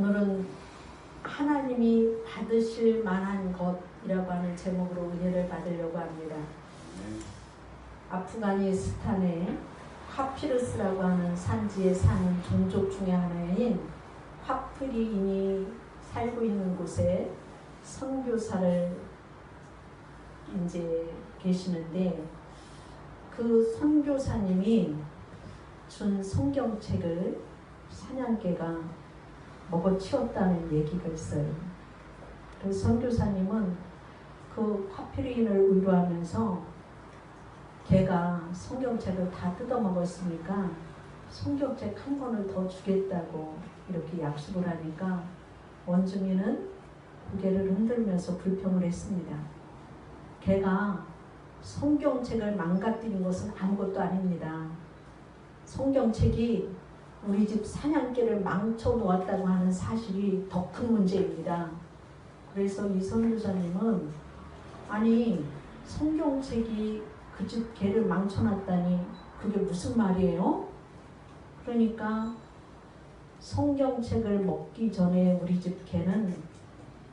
오늘은 하나님이 받으실 만한 것이라고 하는 제목으로 은혜를 받으려고 합니다. 아프가니스탄의 파피르스라고 하는 산지에 사는 종족 중에 하나인 파프리인이 살고 있는 곳에 선교사를 이제 계시는데 그 선교사님이 준 성경책을 사냥개가 먹어치웠다는 얘기가 있어요. 그 선교사님은 그 파피리인을 위로하면서 걔가 성경책을 다 뜯어먹었으니까 성경책 한 권을 더 주겠다고 이렇게 약속을 하니까 원주민은 고개를 흔들면서 불평을 했습니다. 걔가 성경책을 망가뜨린 것은 아무것도 아닙니다. 성경책이 우리 집 사냥개를 망쳐 놓았다고 하는 사실이 더 큰 문제입니다. 그래서 이 선교사님은 아니 성경책이 그 집 개를 망쳐놨다니 그게 무슨 말이에요? 그러니까 성경책을 먹기 전에 우리 집 개는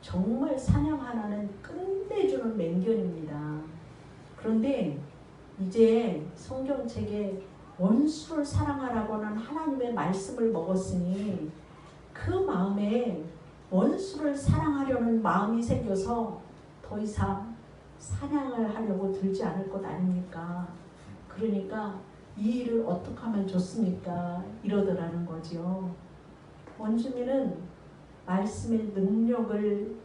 정말 사냥 하나는 끝내주는 맹견입니다. 그런데 이제 성경책에 원수를 사랑하라고는 하나님의 말씀을 먹었으니 그 마음에 원수를 사랑하려는 마음이 생겨서 더 이상 사냥을 하려고 들지 않을 것 아닙니까? 그러니까 이 일을 어떻게 하면 좋습니까? 이러더라는 거죠. 원주민은 말씀의 능력을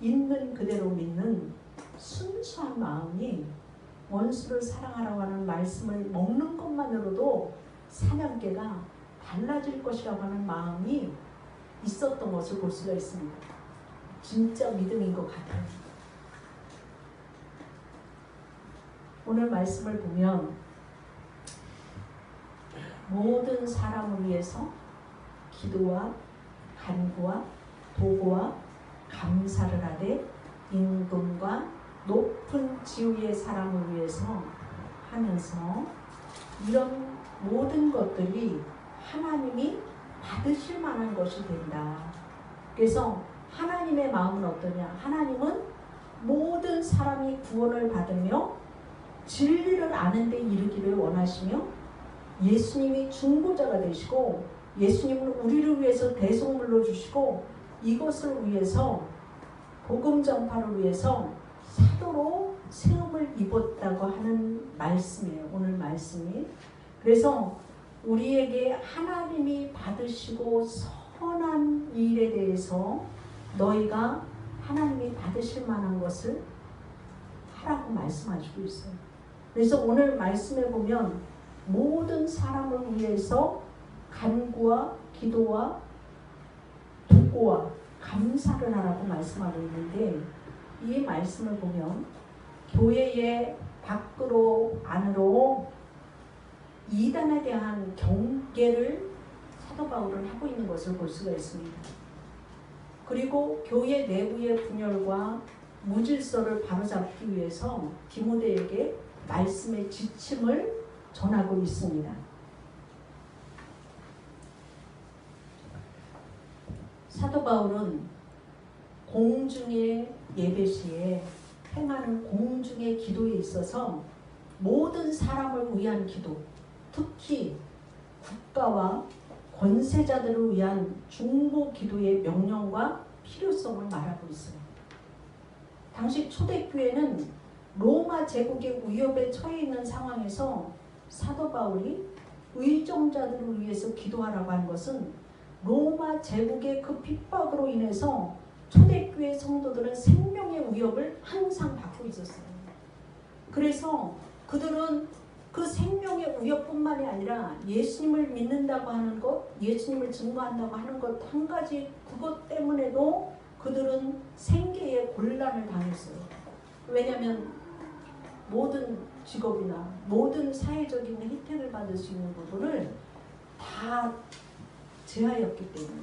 있는 그대로 믿는 순수한 마음이 원수를 사랑하라고 하는 말씀을 먹는 것만으로도 사냥개가 달라질 것이라고 하는 마음이 있었던 것을 볼 수가 있습니다. 진짜 믿음인 것 같아요. 오늘 말씀을 보면 모든 사람을 위해서 기도와 간구와 도구와 감사를 하되 임금과 높은 지위의 사람을 위해서 하면서 이런 모든 것들이 하나님이 받으실 만한 것이 된다. 그래서 하나님의 마음은 어떠냐? 하나님은 모든 사람이 구원을 받으며 진리를 아는 데 이르기를 원하시며 예수님이 중보자가 되시고 예수님은 우리를 위해서 대속물로 주시고 이것을 위해서 복음 전파를 위해서 사도로 세움을 입었다고 하는 말씀이에요. 오늘 말씀이. 그래서 우리에게 하나님이 받으시고 선한 일에 대해서 너희가 하나님이 받으실 만한 것을 하라고 말씀하시고 있어요. 그래서 오늘 말씀에 보면 모든 사람을 위해서 간구와 기도와 도구와 감사를 하라고 말씀하고 있는데 이 말씀을 보면 교회의 밖으로 안으로 이단에 대한 경계를 사도 바울은 하고 있는 것을 볼 수가 있습니다. 그리고 교회 내부의 분열과 무질서를 바로잡기 위해서 디모데에게 말씀의 지침을 전하고 있습니다. 사도 바울은 공중의 예배 시에 행하는 공중의 기도에 있어서 모든 사람을 위한 기도, 특히 국가와 권세자들을 위한 중보 기도의 명령과 필요성을 말하고 있어요. 당시 초대교회는 로마 제국의 위협에 처해 있는 상황에서 사도 바울이 의정자들을 위해서 기도하라고 한 것은 로마 제국의 그 핍박으로 인해서 초대교회 성도들은 생명의 위협을 항상 받고 있었어요. 그래서 그들은 그 생명의 위협뿐만이 아니라 예수님을 믿는다고 하는 것, 예수님을 증거한다고 하는 것 한 가지 그것 때문에도 그들은 생계의 곤란을 당했어요. 왜냐하면 모든 직업이나 모든 사회적인 혜택을 받을 수 있는 부분을 다 제하였기 때문에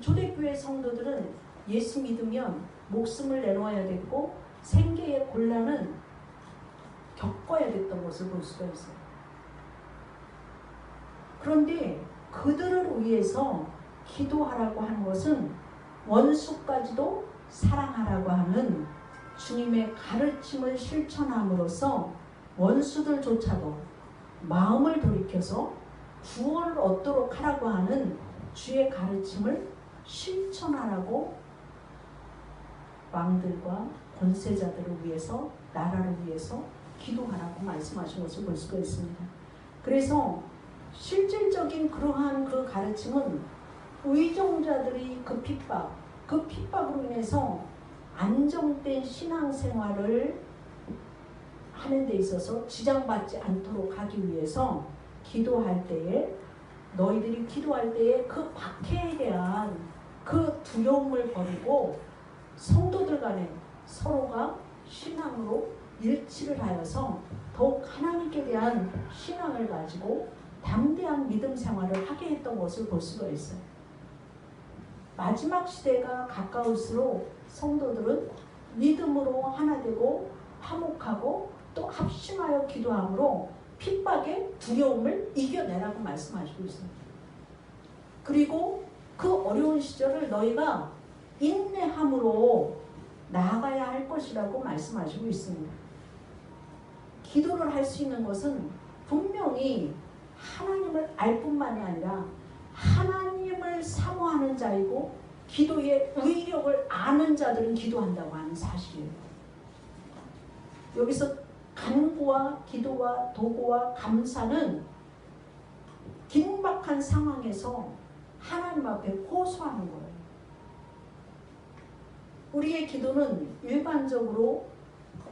초대교회 성도들은 예수 믿으면 목숨을 내놓아야 됐고 생계의 곤란은 겪어야 됐던 것을 볼 수가 있어요. 그런데 그들을 위해서 기도하라고 하는 것은 원수까지도 사랑하라고 하는 주님의 가르침을 실천함으로써 원수들조차도 마음을 돌이켜서 구원을 얻도록 하라고 하는 주의 가르침을 실천하라고 왕들과 권세자들을 위해서 나라를 위해서 기도하라고 말씀하신 것을 볼 수가 있습니다. 그래서 실질적인 그러한 그 가르침은 의정자들이 그 핍박, 그 핍박으로 인해서 안정된 신앙생활을 하는 데 있어서 지장받지 않도록 하기 위해서 기도할 때에 너희들이 기도할 때에 그 박해에 대한 그 두려움을 버리고 성도들 간에 서로가 신앙으로 일치를 하여서 더욱 하나님께 대한 신앙을 가지고 담대한 믿음 생활을 하게 했던 것을 볼 수가 있어요. 마지막 시대가 가까울수록 성도들은 믿음으로 하나 되고 화목하고 또 합심하여 기도함으로 핍박의 두려움을 이겨내라고 말씀하시고 있습니다. 그리고 그 어려운 시절을 너희가 인내함으로 나아가야 할 것이라고 말씀하시고 있습니다. 기도를 할 수 있는 것은 분명히 하나님을 알 뿐만이 아니라 하나님을 사모하는 자이고 기도의 의력을 아는 자들은 기도한다고 하는 사실이에요. 여기서 간구와 기도와 도구와 감사는 긴박한 상황에서 하나님 앞에 호소하는 거예요. 우리의 기도는 일반적으로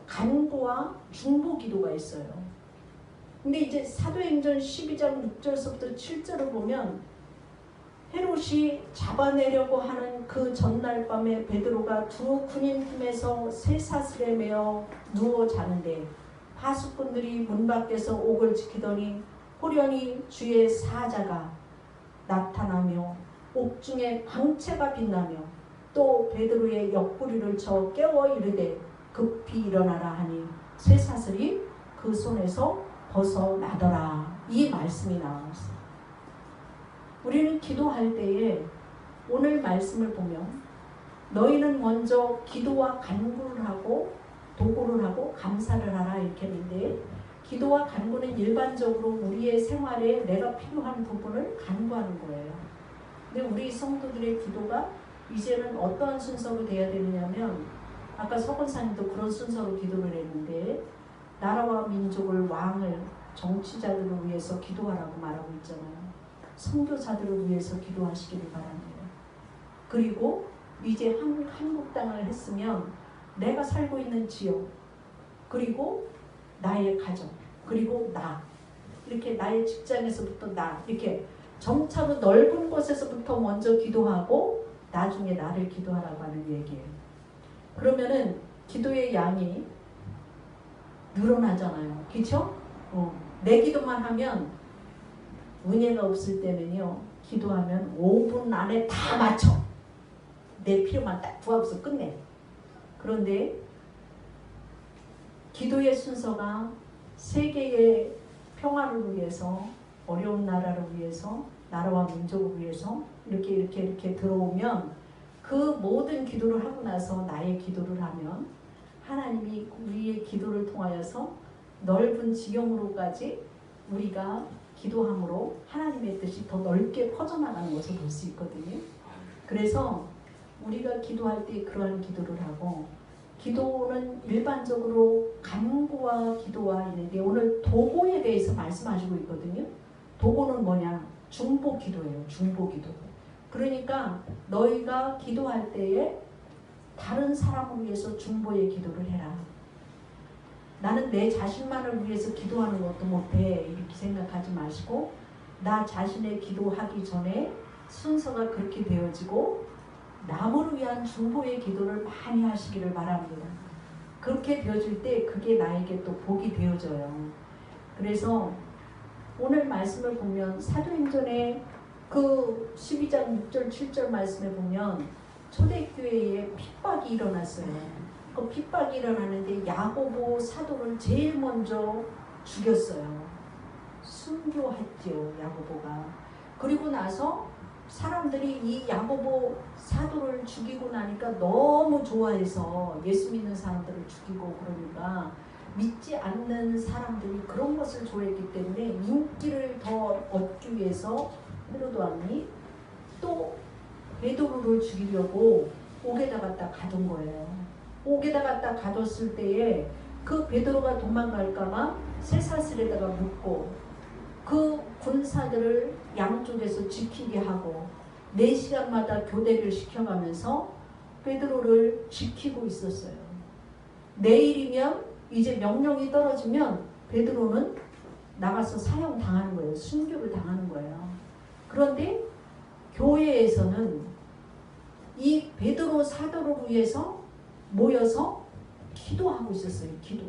간구와 중보 기도가 있어요. 근데 이제 사도행전 12장 6절서부터 7절을 보면 헤롯이 잡아내려고 하는 그 전날 밤에 베드로가 두 군인 틈에서 쇠사슬에 매어 누워 자는데 하수꾼들이 문 밖에서 옥을 지키더니 호련히 주의 사자가 나타나며 옥중에 광채가 빛나며 또 베드로의 옆구리를 쳐 깨워 이르되 급히 일어나라 하니 쇠사슬이 그 손에서 벗어나더라 이 말씀이 나왔어요. 우리는 기도할 때에 오늘 말씀을 보면 너희는 먼저 기도와 간구를 하고 도구를 하고 감사를 하라 이렇게 했는데 기도와 간구는 일반적으로 우리의 생활에 내가 필요한 부분을 간구하는 거예요. 근데 우리 성도들의 기도가 이제는 어떠한 순서로 돼야 되느냐면 아까 서건사님도 그런 순서로 기도를 했는데 나라와 민족을 왕을 정치자들을 위해서 기도하라고 말하고 있잖아요. 선교사들을 위해서 기도하시기를 바랍니다. 그리고 이제 한, 한국 땅을 했으면 내가 살고 있는 지역 그리고 나의 가정 그리고 나 이렇게 나의 직장에서부터 나 이렇게 점차로 넓은 곳에서부터 먼저 기도하고 나중에 나를 기도하라고 하는 얘기예요. 그러면은 기도의 양이 늘어나잖아요. 그렇죠? 어. 내 기도만 하면 은혜가 없을 때는요. 기도하면 5분 안에 다 맞춰. 내 필요만 딱 구하고서 끝내. 그런데 기도의 순서가 세계의 평화를 위해서 어려운 나라를 위해서 나라와 민족을 위해서 이렇게 이렇게 이렇게 들어오면 그 모든 기도를 하고 나서 나의 기도를 하면 하나님이 우리의 기도를 통하여서 넓은 지경으로까지 우리가 기도함으로 하나님의 뜻이 더 넓게 퍼져나가는 것을 볼 수 있거든요. 그래서 우리가 기도할 때 그러한 기도를 하고 기도는 일반적으로 간구와 기도와 있는데 오늘 도고에 대해서 말씀하시고 있거든요. 도고는 뭐냐? 중보 기도예요. 중보 기도. 그러니까 너희가 기도할 때에 다른 사람을 위해서 중보의 기도를 해라. 나는 내 자신만을 위해서 기도하는 것도 못해. 이렇게 생각하지 마시고 나 자신의 기도하기 전에 순서가 그렇게 되어지고 남을 위한 중보의 기도를 많이 하시기를 바랍니다. 그렇게 되어질 때 그게 나에게 또 복이 되어져요. 그래서 오늘 말씀을 보면 사도행전의 그 12장 6절 7절 말씀에 보면 초대교회에 핍박이 일어났어요. 그 핍박이 일어나는데 야고보 사도를 제일 먼저 죽였어요. 순교했죠 야고보가. 그리고 나서 사람들이 이 야고보 사도를 죽이고 나니까 너무 좋아해서 예수 믿는 사람들을 죽이고 그러니까 믿지 않는 사람들이 그런 것을 좋아했기 때문에 인기를 더 얻기 위해서 헤로도 왕이 또 베드로를 죽이려고 옥에다 갖다 가둔 거예요. 옥에다 갖다 가뒀을 때에 그 베드로가 도망갈까봐 쇠사슬에다가 묶고 그 군사들을 양쪽에서 지키게 하고 4시간마다 교대를 시켜가면서 베드로를 지키고 있었어요. 내일이면 이제 명령이 떨어지면 베드로는 나가서 사형 당하는 거예요. 순교를 당하는 거예요. 그런데 교회에서는 이 베드로 사도를 위해서 모여서 기도하고 있었어요. 기도.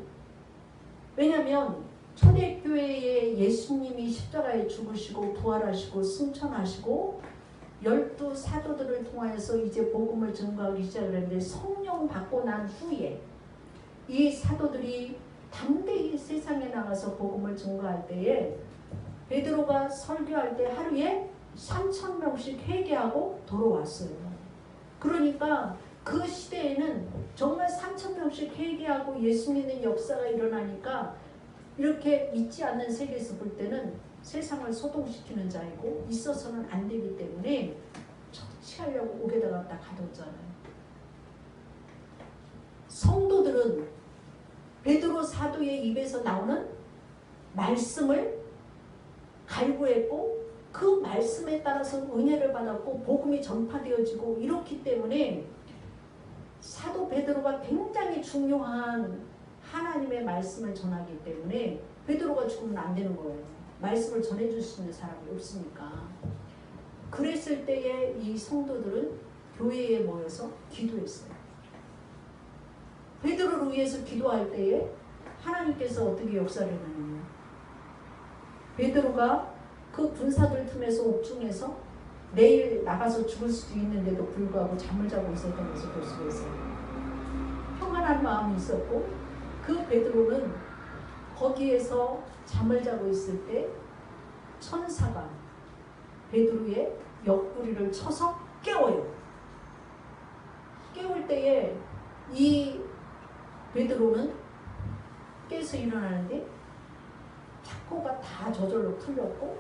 왜냐하면 초대교회에 예수님이 십자가에 죽으시고 부활하시고 승천하시고 열두 사도들을 통하여서 이제 복음을 증거하기 시작을 했는데 성령 받고 난 후에 이 사도들이 담대히 세상에 나가서 복음을 증거할 때에 베드로가 설교할 때 하루에 3천 명씩 회개하고 돌아왔어요. 그러니까 그 시대에는 정말 3천 명씩 회개하고 예수 믿는 역사가 일어나니까 이렇게 믿지 않는 세계에서 볼 때는 세상을 소동시키는 자이고 있어서는 안 되기 때문에 처치하려고 옥에다 갖다 가뒀잖아요. 성도들은 베드로 사도의 입에서 나오는 말씀을 갈구했고 그 말씀에 따라서 은혜를 받았고 복음이 전파되어지고 이렇기 때문에 사도 베드로가 굉장히 중요한 하나님의 말씀을 전하기 때문에 베드로가 죽으면 안 되는 거예요. 말씀을 전해줄 수 있는 사람이 없으니까. 그랬을 때에 이 성도들은 교회에 모여서 기도했어요. 베드로를 위해서 기도할 때에 하나님께서 어떻게 역사를 하느냐. 베드로가 그 군사들 틈에서 옥중에서 내일 나가서 죽을 수도 있는데도 불구하고 잠을 자고 있었던 것을 볼 수가 있어요. 평안한 마음이 있었고 그 베드로는 거기에서 잠을 자고 있을 때 천사가 베드로의 옆구리를 쳐서 깨워요. 깨울 때에 이 베드로는 깨서 일어나는데 착고가 다 저절로 풀렸고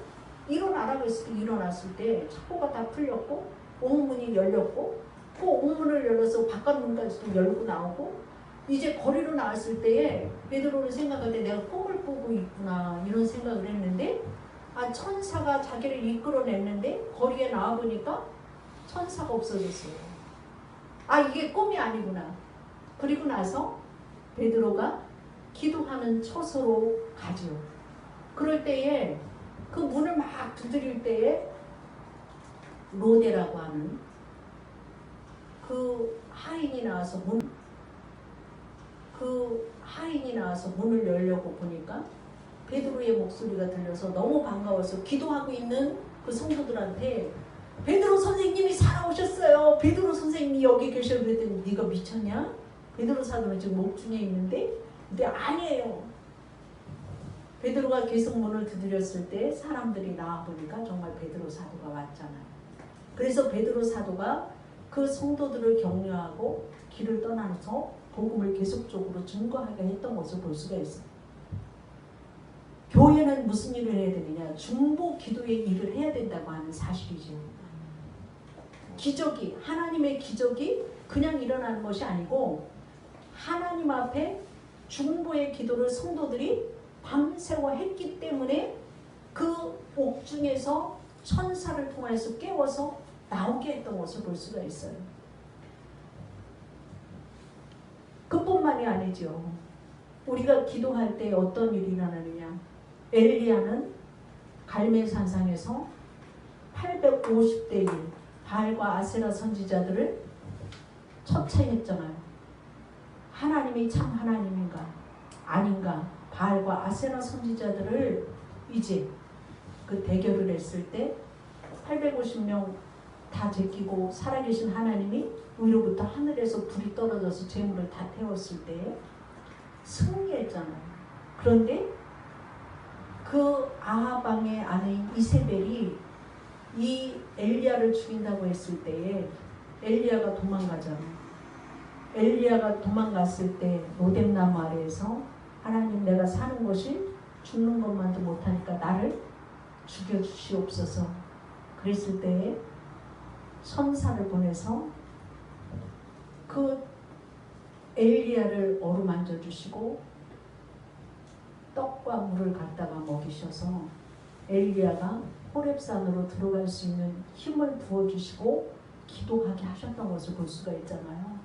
일어나라고 했을 때 일어났을 때 착고가 다 풀렸고 옥문이 열렸고 그 옥문을 열어서 바깥 문까지도 열고 나오고 이제 거리로 나왔을 때에 베드로는 생각할 때 내가 꿈을 꾸고 있구나 이런 생각을 했는데 아 천사가 자기를 이끌어냈는데 거리에 나와 보니까 천사가 없어졌어요. 아 이게 꿈이 아니구나. 그리고 나서 베드로가 기도하는 처소로 가죠. 그럴 때에 그 문을 막 두드릴 때에 로데라고 하는 그 하인이 나와서 문, 그 하인이 나와서 문을 열려고 보니까 베드로의 목소리가 들려서 너무 반가워서 기도하고 있는 그 성도들한테 베드로 선생님이 살아오셨어요. 베드로 선생님이 여기 계셔 그랬더니 네가 미쳤냐? 베드로 사도는 지금 목중에 있는데 근데 아니에요. 베드로가 계속 문을 두드렸을 때 사람들이 나와 보니까 정말 베드로 사도가 왔잖아요. 그래서 베드로 사도가 그 성도들을 격려하고 길을 떠나서 복음을 계속적으로 증거하게 했던 것을 볼 수가 있어요. 교회는 무슨 일을 해야 되느냐? 중보 기도의 일을 해야 된다고 하는 사실이죠. 기적이 하나님의 기적이 그냥 일어나는 것이 아니고 하나님 앞에 중보의 기도를 성도들이 밤새워 했기 때문에 그 옥중에서 천사를 통해서 깨워서 나오게 했던 것을 볼 수가 있어요. 그뿐만이 아니죠. 우리가 기도할 때 어떤 일이 일어나느냐. 엘리야는 갈멜산상에서 850대 1 바알과 아세라 선지자들을 처치했잖아요. 하나님이 참 하나님인가 아닌가 바알과 아세라 선지자들을 이제 그 대결을 했을 때 850명 다 제끼고 살아계신 하나님이 위로부터 하늘에서 불이 떨어져서 재물을 다 태웠을 때 승리했잖아요. 그런데 그 아하방의 아내인 이세벨이 이 엘리야를 죽인다고 했을 때에 엘리야가 도망가잖아. 엘리야가 도망갔을 때 로뎀나무 아래에서 하나님 내가 사는 것이 죽는 것만도 못하니까 나를 죽여주시옵소서. 그랬을 때에 천사를 보내서 그 엘리야를 어루만져 주시고 떡과 물을 갖다가 먹이셔서 엘리야가 호렙산으로 들어갈 수 있는 힘을 부어 주시고 기도하게 하셨던 것을 볼 수가 있잖아요.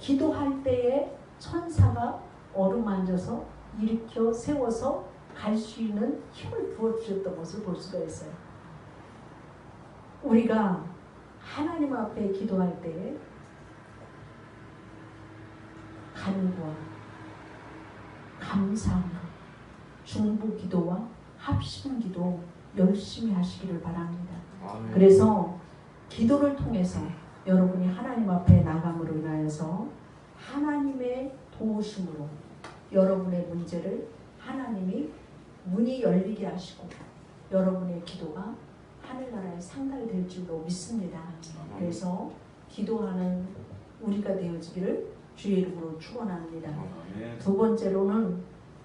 기도할 때에 천사가 어루만져서 일으켜 세워서 갈 수 있는 힘을 부어 주셨던 것을 볼 수가 있어요. 우리가 하나님 앞에 기도할 때 간구와 감사함과 중보 기도와 합심 기도 열심히 하시기를 바랍니다. 아멘. 그래서 기도를 통해서 여러분이 하나님 앞에 나감으로 인하여서 하나님의 도우심으로 여러분의 문제를 하나님이 문이 열리게 하시고 여러분의 기도가 하늘나라에 상달될 줄로 믿습니다. 그래서 기도하는 우리가 되어지기를 주의 이름으로 축원합니다. 두 번째로는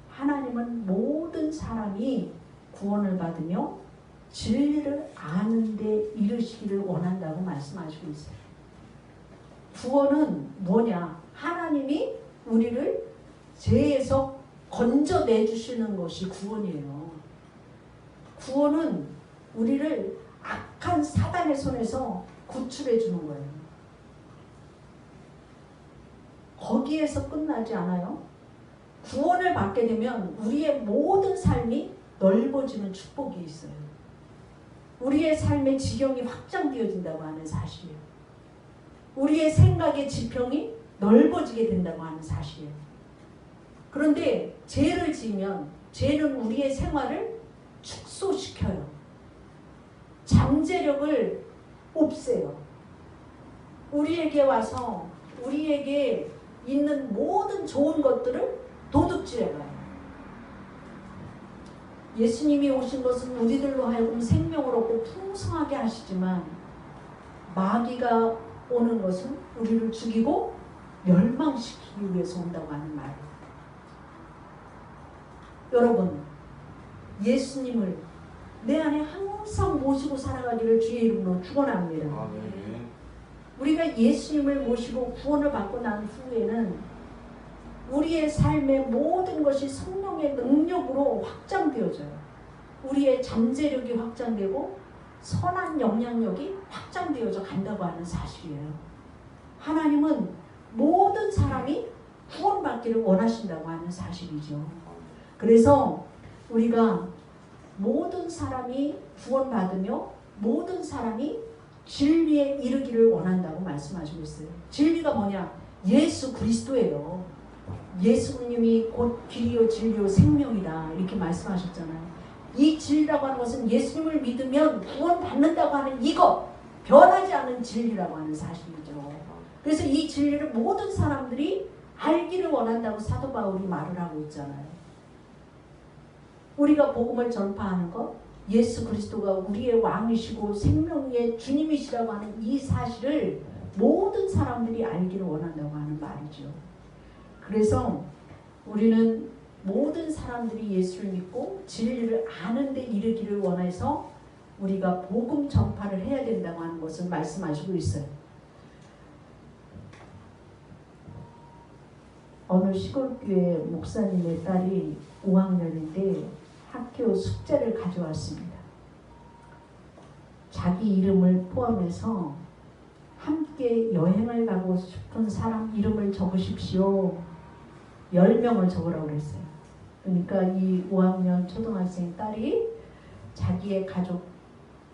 하나님은 모든 사람이 구원을 받으며 진리를 아는데 이르시기를 원한다고 말씀하시고 있어요. 구원은 뭐냐? 하나님이 우리를 죄에서 건져내 주시는 것이 구원이에요. 구원은 우리를 악한 사단의 손에서 구출해 주는 거예요. 거기에서 끝나지 않아요. 구원을 받게 되면 우리의 모든 삶이 넓어지는 축복이 있어요. 우리의 삶의 지경이 확장되어진다고 하는 사실이에요. 우리의 생각의 지평이 넓어지게 된다고 하는 사실이에요. 그런데 죄를 지으면 죄는 우리의 생활을 축소시켜요. 잠재력을 없애요. 우리에게 와서 우리에게 있는 모든 좋은 것들을 도둑질해가요. 예수님이 오신 것은 우리들로 하여금 생명을 얻고 풍성하게 하시지만 마귀가 오는 것은 우리를 죽이고 멸망시키기 위해서 온다고 하는 말이에요. 여러분, 예수님을 내 안에 항상 모시고 살아가기를 주의 이름으로 축원합니다. 아멘. 우리가 예수님을 모시고 구원을 받고 난 후에는 우리의 삶의 모든 것이 성령의 능력으로 확장되어져요. 우리의 잠재력이 확장되고 선한 영향력이 확장되어져 간다고 하는 사실이에요. 하나님은 모든 사람이 구원받기를 원하신다고 하는 사실이죠. 그래서 우리가 모든 사람이 구원받으며 모든 사람이 진리에 이르기를 원한다고 말씀하시고 있어요. 진리가 뭐냐? 예수 그리스도예요. 예수님이 곧 길이요 진리요 생명이다 이렇게 말씀하셨잖아요. 이 진리라고 하는 것은 예수님을 믿으면 구원받는다고 하는 이것 변하지 않은 진리라고 하는 사실이죠. 그래서 이 진리를 모든 사람들이 알기를 원한다고 사도 바울이 말을 하고 있잖아요. 우리가 복음을 전파하는 것, 예수 그리스도가 우리의 왕이시고 생명의 주님이시라고 하는 이 사실을 모든 사람들이 알기를 원한다고 하는 말이죠. 그래서 우리는 모든 사람들이 예수를 믿고 진리를 아는 데 이르기를 원해서 우리가 복음 전파를 해야 된다고 하는 것을 말씀하시고 있어요. 어느 시골교회 목사님의 딸이 5학년인데 학교 숙제를 가져왔습니다. 자기 이름을 포함해서 함께 여행을 가고 싶은 사람 이름을 적으십시오. 10명을 적으라고 그랬어요. 그러니까 이 5학년 초등학생 딸이 자기의 가족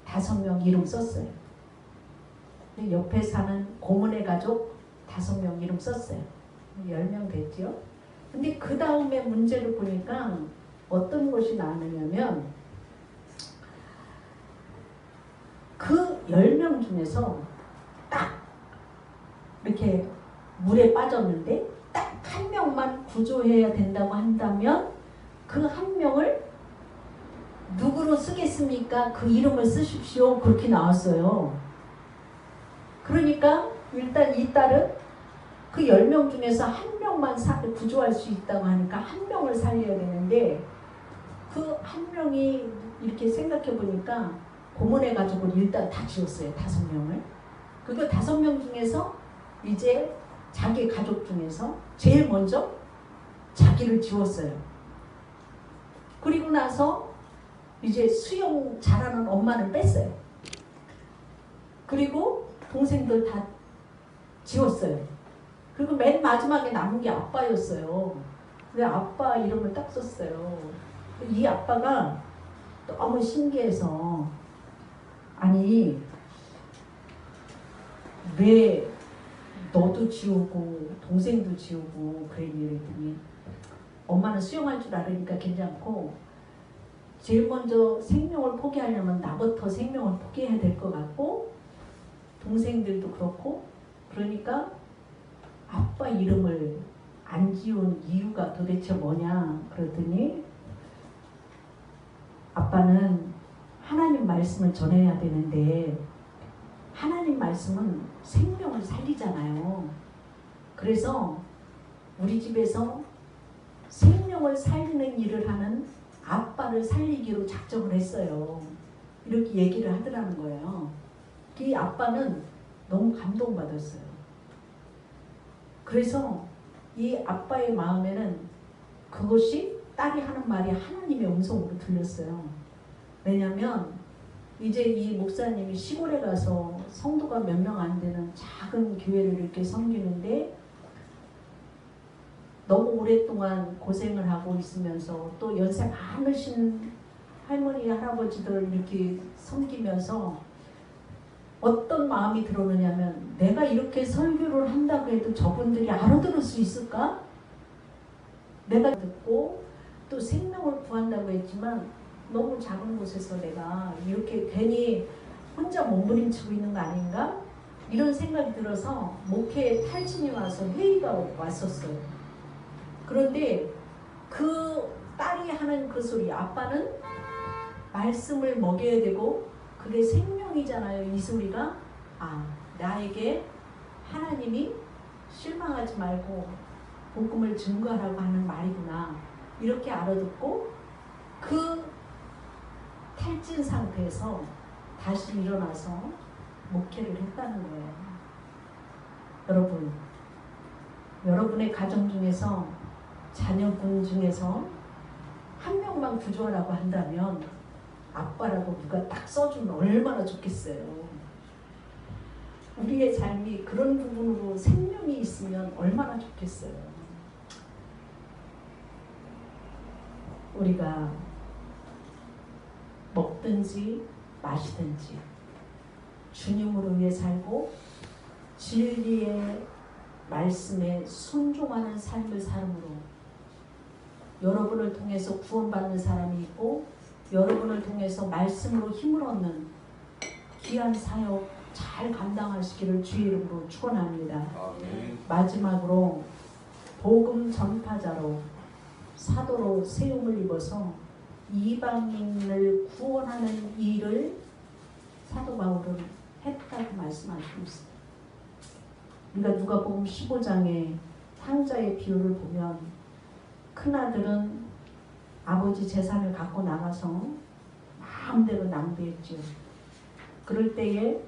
5명 이름 썼어요. 옆에 사는 고문의 가족 5명 이름 썼어요. 10명 됐죠. 근데 그 다음에 문제를 보니까 어떤 것이 나느냐면 그 10명 중에서 딱 이렇게 물에 빠졌는데 딱 한 명만 구조해야 된다고 한다면 그 한 명을 누구로 쓰겠습니까? 그 이름을 쓰십시오. 그렇게 나왔어요. 그러니까 일단 이 딸은 그 10명 중에서 한 명만 사- 구조할 수 있다고 하니까 한 명을 살려야 되는데 그 한 명이 이렇게 생각해 보니까 고문의 가족을 일단 다 지웠어요. 다섯 명을. 그리고 다섯 명 중에서 이제 자기 가족 중에서 제일 먼저 자기를 지웠어요. 그리고 나서 이제 수영 잘하는 엄마는 뺐어요. 그리고 동생들 다 지웠어요. 그리고 맨 마지막에 남은 게 아빠였어요. 근데 아빠 이름을 딱 썼어요. 이 아빠가 너무 신기해서 아니 왜 너도 지우고 동생도 지우고 그랬니 그랬더니 엄마는 수영할 줄 알으니까 괜찮고 제일 먼저 생명을 포기하려면 나부터 생명을 포기해야 될 것 같고 동생들도 그렇고 그러니까 아빠 이름을 안 지운 이유가 도대체 뭐냐 그러더니 아빠는 하나님 말씀을 전해야 되는데 하나님 말씀은 생명을 살리잖아요. 그래서 우리 집에서 생명을 살리는 일을 하는 아빠를 살리기로 작정을 했어요. 이렇게 얘기를 하더라는 거예요. 이 아빠는 너무 감동받았어요. 그래서 이 아빠의 마음에는 그것이 딸이 하는 말이 하나님의 음성으로 들렸어요. 왜냐하면 이제 이 목사님이 시골에 가서 성도가 몇 명 안 되는 작은 교회를 이렇게 섬기는데 너무 오랫동안 고생을 하고 있으면서 또 연세 많으신 할머니 할아버지들 이렇게 섬기면서 어떤 마음이 들어오냐면 내가 이렇게 설교를 한다고 해도 저분들이 알아들을 수 있을까? 내가 듣고 또 생명을 구한다고 했지만 너무 작은 곳에서 내가 이렇게 괜히 혼자 몸부림치고 있는 거 아닌가? 이런 생각이 들어서 목회에 탈진이 와서 회의가 왔었어요. 그런데 그 딸이 하는 그 소리, 아빠는 말씀을 먹여야 되고 그게 생명이잖아요. 이 소리가 아 나에게 하나님이 실망하지 말고 복음을 증거하라고 하는 말이구나 이렇게 알아듣고 그 탈진 상태에서 다시 일어나서 목회를 했다는 거예요. 여러분, 여러분의 가정 중에서 자녀분 중에서 한 명만 구조하라고 한다면 아빠라고 누가 딱 써주면 얼마나 좋겠어요. 우리의 삶이 그런 부분으로 생명이 있으면 얼마나 좋겠어요. 우리가 먹든지 마시든지 주님으로 위해 살고 진리의 말씀에 순종하는 삶을 살므로 여러분을 통해서 구원받는 사람이 있고 여러분을 통해서 말씀으로 힘을 얻는 귀한 사역 잘 감당하시기를 주의 이름으로 축원합니다. 마지막으로 복음 전파자로 사도로 세움을 입어서 이방인을 구원하는 일을 사도 바울은 했다고 말씀하시고 있습니다. 우리가 누가복음 15장의 탕자의 비유를 보면 큰 아들은 아버지 재산을 갖고 나가서 마음대로 낭비했죠. 그럴 때에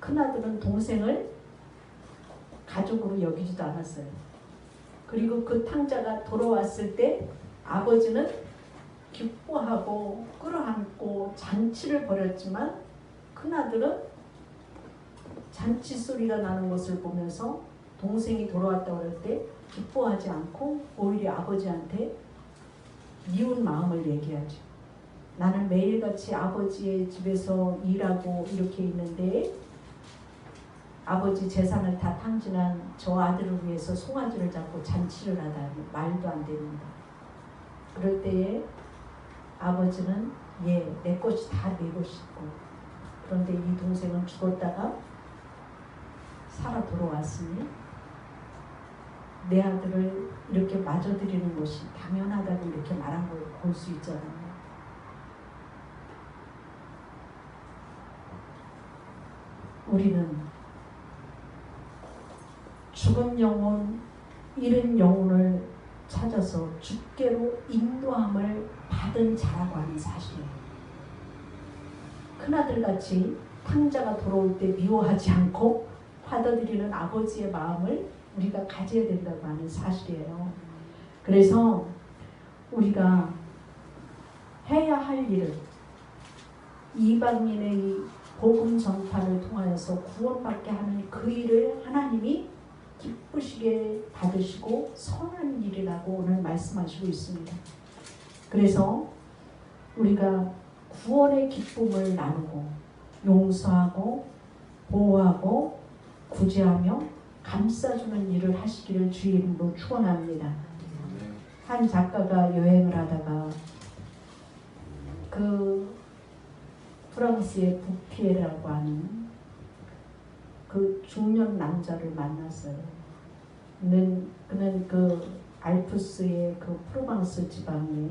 큰아들은 동생을 가족으로 여기지도 않았어요. 그리고 그 탕자가 돌아왔을 때 아버지는 기뻐하고 끌어안고 잔치를 벌였지만 큰아들은 잔치 소리가 나는 것을 보면서 동생이 돌아왔다고 그럴 때 기뻐하지 않고 오히려 아버지한테 미운 마음을 얘기하죠. 나는 매일같이 아버지의 집에서 일하고 이렇게 있는데 아버지 재산을 다 탕진한 저 아들을 위해서 송아지를 잡고 잔치를 하다니 말도 안 됩니다. 그럴 때에 아버지는 예, 내 것이 다 내 것이고 그런데 이 동생은 죽었다가 살아 돌아왔으니 내 아들을 이렇게 맞아들이는 것이 당연하다고 이렇게 말한 걸 볼 수 있잖아요. 우리는 죽은 영혼, 잃은 영혼을 찾아서 주께로 인도함을 받은 자라고 하는 사실이에요. 큰아들같이 탕자가 돌아올 때 미워하지 않고 받아들이는 아버지의 마음을 우리가 가져야 된다고 하는 사실이에요. 그래서 우리가 해야 할 일을 이방인의 이 복음 전파를 통하여서 구원받게 하는 그 일을 하나님이 기쁘시게 받으시고 선한 일이라고 오늘 말씀하시고 있습니다. 그래서 우리가 구원의 기쁨을 나누고 용서하고 보호하고 구제하며 감싸주는 일을 하시기를 주의 이름으로 축원합니다. 한 작가가 여행을 하다가 그 프랑스의 부피에라고 하는 그 중년 남자를 만났어요. 그는, 그는 그 알프스의 그 프로방스 지방에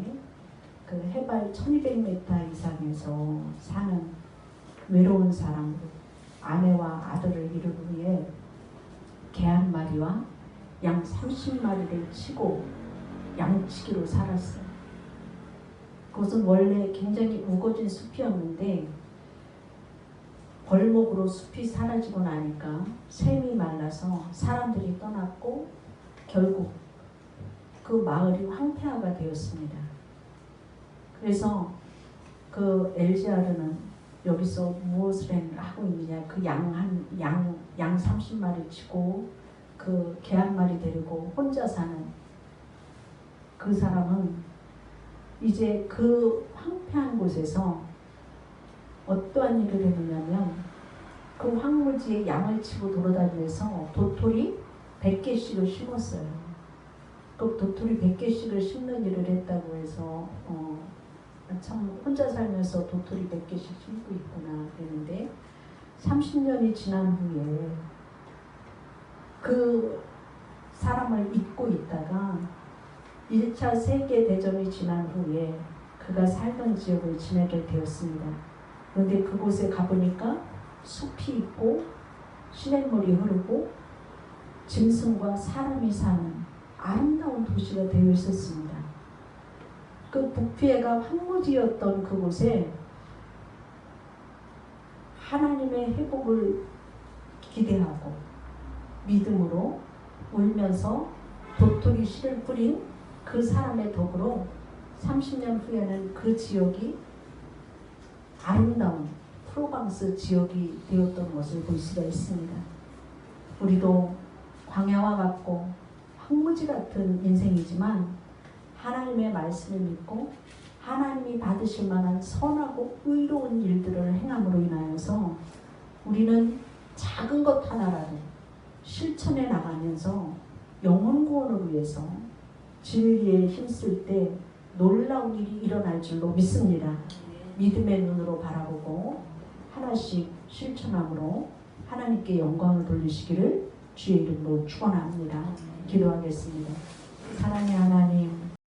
그 해발 1200m 이상에서 사는 외로운 사람, 아내와 아들을 이루기 위해 개 한 마리와 양 30마리를 치고 양치기로 살았어요. 그것은 원래 굉장히 우거진 숲이었는데 벌목으로 숲이 사라지고 나니까 샘이 말라서 사람들이 떠났고 결국 그 마을이 황폐화가 되었습니다. 그래서 그 엘지아르는 여기서 무엇을 하고 있느냐 그 양 한양양 30마리 치고 그 개 한 마리 데리고 혼자 사는 그 사람은 이제 그 황폐한 곳에서 어떠한 일을 했느냐면 그 황무지에 양을 치고 돌아다니면서 도토리 100개씩을 심었어요. 그 도토리 100개씩을 심는 일을 했다고 해서 어, 참 혼자 살면서 도토리 100개씩 심고 있구나 그랬는데 30년이 지난 후에 그 사람을 잊고 있다가 1차 세계대전이 지난 후에 그가 살던 지역을 지내게 되었습니다. 그런데 그곳에 가보니까 숲이 있고 시냇물이 흐르고 짐승과 사람이 사는 아름다운 도시가 되어 있었습니다. 그 북피해가 황무지였던 그곳에 하나님의 회복을 기대하고 믿음으로 울면서 도토리 씨를 뿌린 그 사람의 덕으로 30년 후에는 그 지역이 아름다운 프로방스 지역이 되었던 것을 볼 수가 있습니다. 우리도 광야와 같고 황무지 같은 인생이지만 하나님의 말씀을 믿고 하나님이 받으실 만한 선하고 의로운 일들을 행함으로 인하여서 우리는 작은 것 하나라도 실천해 나가면서 영혼 구원을 위해서 진리에 힘쓸 때 놀라운 일이 일어날 줄로 믿습니다. 믿음의 눈으로 바라보고 하나씩 실천함으로 하나님께 영광을 돌리시기를 주의 이름으로 축원합니다. 기도하겠습니다. 사랑의 하나님